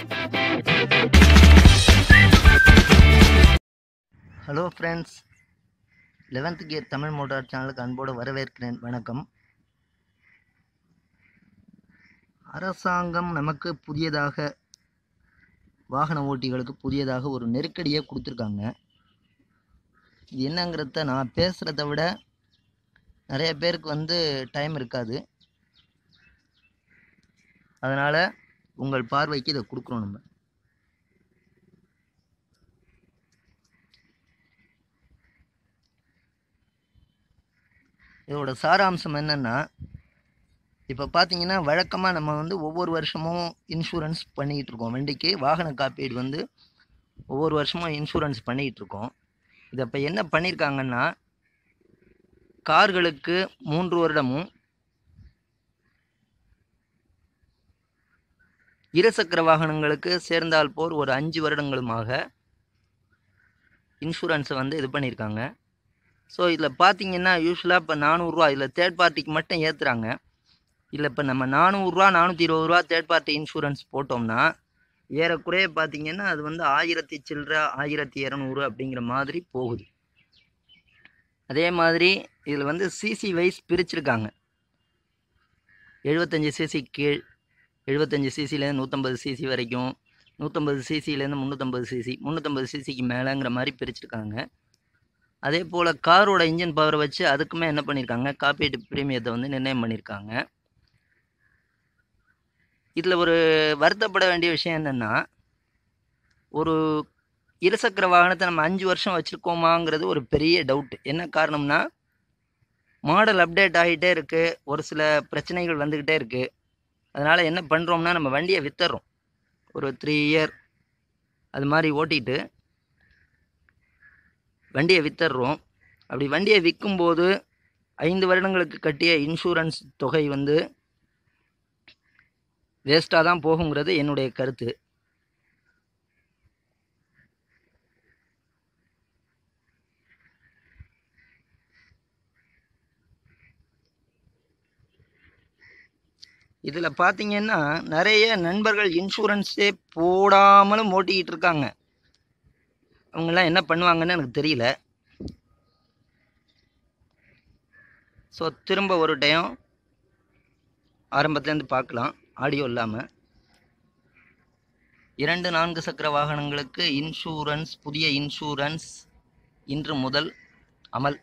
Hello friends eleventh gear Tamil motor சேனலுக்கு அன்போடு வரவேற்கிறேன். வணக்கம். அரசாங்கம் நமக்கு புதியதாக வாகன ஓட்டிகளுக்கு புதியதாக ஒரு நெருக்கடியை கொடுத்துருக்காங்க. இது என்னங்கிறத நான் பேசுகிறத விட நிறைய பேருக்கு வந்து டைம் இருக்காது. அதனால் உங்கள் பார்வைக்கு இதை கொடுக்குறோம் நம்ம. இதோட சாராம்சம் என்னென்னா இப்போ பார்த்தீங்கன்னா வழக்கமாக நம்ம வந்து ஒவ்வொரு வருஷமும் இன்சூரன்ஸ் பண்ணிக்கிட்டு இருக்கோம். வண்டிக்கு வாகன காப்பீடு வந்து ஒவ்வொரு வருஷமும் இன்சூரன்ஸ் பண்ணிக்கிட்டு இருக்கோம். இதை இப்போ என்ன பண்ணியிருக்காங்கன்னா கார்களுக்கு மூன்று வருடமும் இருசக்கர வாகனங்களுக்கு சேர்ந்தால் போர் ஒரு அஞ்சு வருடங்களுமாக. இன்சூரன்ஸை வந்து இது பண்ணியிருக்காங்க ஸோ இதில் பார்த்தீங்கன்னா யூஸ்வலாக இப்போ நானூறுரூவா இதில் தேர்ட் பார்ட்டிக்கு மட்டும் ஏற்றுறாங்க இல்லை இப்போ நம்ம நானூறுரூவா நானூற்றி இருபது ரூபா தேர்ட் பார்ட்டி இன்சூரன்ஸ் போட்டோம்னா ஏறக்குறைய பார்த்தீங்கன்னா அது வந்து ஆயிரத்தி சில்லற ஆயிரத்தி இரநூறு அப்படிங்கிற மாதிரி போகுது. அதே மாதிரி இதில் வந்து சிசி வைஸ் பிரிச்சிருக்காங்க. எழுபத்தஞ்சி சிசி கீழ் எழுபத்தஞ்சி சிசிலேருந்து நூற்றம்பது சிசி வரைக்கும் நூற்றம்பது சிசிலேருந்து முந்நூற்றம்பது சிசி முந்நூற்றம்பது சிசிக்கு மேலேங்கிற மாதிரி பிரிச்சுருக்காங்க. அதே போல் காரோட இன்ஜின் பவரை வச்சு அதுக்குமே என்ன பண்ணியிருக்காங்க காப்பீட்டு பிரீமியத்தை வந்து நிர்ணயம் பண்ணியிருக்காங்க இதில் ஒரு வருத்தப்பட வேண்டிய விஷயம் என்னென்னா ஒரு இருசக்கர வாகனத்தை நம்ம அஞ்சு வருஷம் வச்சுருக்கோமாங்கிறது ஒரு பெரிய டவுட் என்ன காரணம்னா மாடல் அப்டேட் ஆகிட்டே இருக்குது ஒரு சில பிரச்சனைகள் வந்துக்கிட்டே இருக்குது அதனால் என்ன பண்ணுறோம்னா நம்ம வண்டியை விற்றுறோம் ஒரு த்ரீ இயர் அது மாதிரி ஓட்டிட்டு வண்டியை விற்றுறோம் அப்படி வண்டியை விற்கும்போது ஐந்து வருடங்களுக்கு கட்டிய இன்சூரன்ஸ் தொகை வந்து வேஸ்ட்டாக தான் போகுங்கிறது என்னுடைய கருத்து. இதில் பார்த்தீங்கன்னா நிறைய நண்பர்கள் இன்சூரன்ஸே போடாமலும் ஓட்டிக்கிட்டு இருக்காங்க. அவங்கெல்லாம் என்ன பண்ணுவாங்கன்னு எனக்கு தெரியல. ஸோ திரும்ப ஒரு டைம் ஆரம்பத்துலேருந்து பார்க்கலாம். ஆடியோ இல்லாமல் இரண்டு நான்கு சக்கர வாகனங்களுக்கு இன்சூரன்ஸ் புதிய இன்சூரன்ஸ் இன்று முதல் அமல்.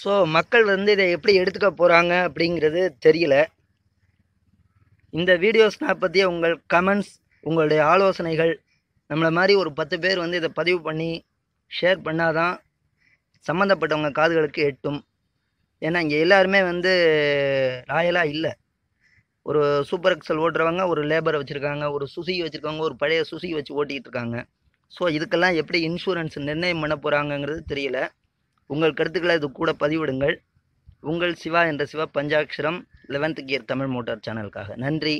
ஸோ மக்கள் வந்து இதை எப்படி எடுத்துக்க போகிறாங்க அப்படிங்கிறது தெரியல. இந்த வீடியோஸ்னால் பற்றிய உங்கள் கமெண்ட்ஸ் உங்களுடைய ஆலோசனைகள் நம்மளை மாதிரி ஒரு பத்து பேர் வந்து இதை பதிவு பண்ணி ஷேர் பண்ணாதான் சம்மந்தப்பட்டவங்க காதுகளுக்கு எட்டும். ஏன்னா இங்கே எல்லாருமே வந்து ராயலாக இல்லை. ஒரு சூப்பர் எக்ஸல் ஓட்டுறவங்க ஒரு லேபரை வச்சுருக்காங்க ஒரு சுசுகி வச்சுருக்காங்க ஒரு பழைய சுசுகி வச்சு ஓட்டிகிட்டு இருக்காங்க. ஸோ இதுக்கெல்லாம் எப்படி இன்சூரன்ஸ் நிர்ணயம் பண்ண போகிறாங்கங்கிறது தெரியல. உங்கள் கருத்துக்களை இது கூட பதிவிடுங்கள். உங்கள் சிவா என்ற Siva Panchatcharam eleventh gear Tamil motor சேனலுக்காக நன்றி.